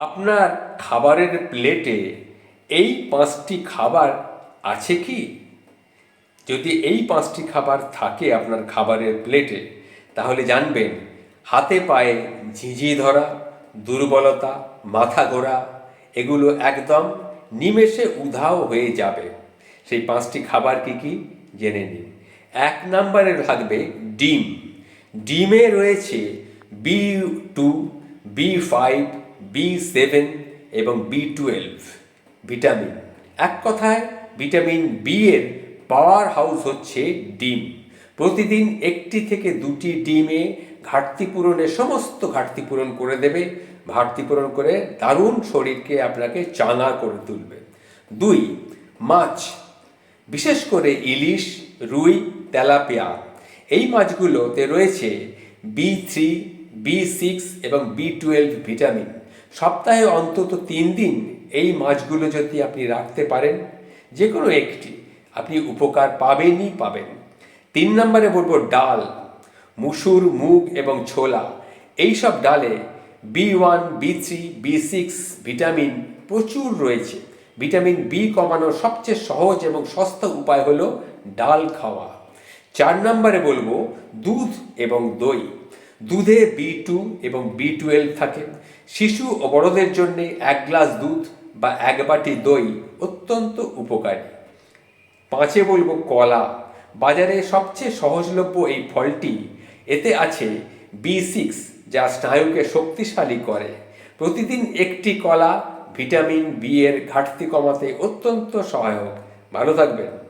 আপনার খাবারের প্লেটে এই পাঁচটি খাবার আছে কি? যদি এই পাঁচটি খাবার থাকে আপনার খাবারের প্লেটে, তাহলে জানবেন, হাতে পায়ে ঝিঝি ধরা, দুর্বলতা, মাথা ঘোরা, এগুলো একদম নিমেষে উধাও হয়ে যাবে। সেই পাঁচটি খাবার কি কি? জেনে নিন। এক নম্বরে থাকবে ডিম। ডিমে রয়েছে B two, B five B seven এবং বি টুয়েলভ ভিটামিন। এক কথায়, ভিটামিন বি এর পাওয়ার হাউস হচ্ছে ডিম। প্রতিদিন একটি থেকে দুটি ডিমে ঘাটতি পূরণের সমস্ত ঘাটতি পূরণ করে দেবে। ঘাটতি পূরণ করে দারুণ শরীরকে আপনাকে চাঙা করে তুলবে। দুই, মাছ। বিশেষ করে ইলিশ, রুই, তেলাপিয়া। এই মাছগুলোতে রয়েছে বি থ্রি বি সিক্স এবং বি টুয়েলভ ভিটামিন। সপ্তাহে অন্তত তিন দিন এই মাছগুলো যদি আপনি রাখতে পারেন যে কোনো একটি, আপনি উপকার পাবেনই পাবেন। তিন নম্বরে বলব ডাল, মুসুর, মুগ এবং ছোলা। এই সব ডালে B one, B three, B six vitamin প্রচুর রয়েছে। ভিটামিন বি কমানোর সবচেয়ে সহজ এবং সস্তা উপায় হলো ডাল খাওয়া। চার নম্বরে বলব দুধ এবং দই। দুধে বি টু এবং বি টুয়েলভ থাকে। শিশু ও বড়দের জন্য এক গ্লাস দুধ বা এক বাটি দই অত্যন্ত উপকারী। পাঁচে বলব কলা। বাজারে সবচেয়ে সহজলভ্য এই ফলটি। এতে আছে বি সিক্স যা স্নায়ুকে শক্তিশালী করে। প্রতিদিন একটি কলা ভিটামিন বি এর ঘাটতি কমাতে অত্যন্ত সহায়ক। ভালো থাকবেন।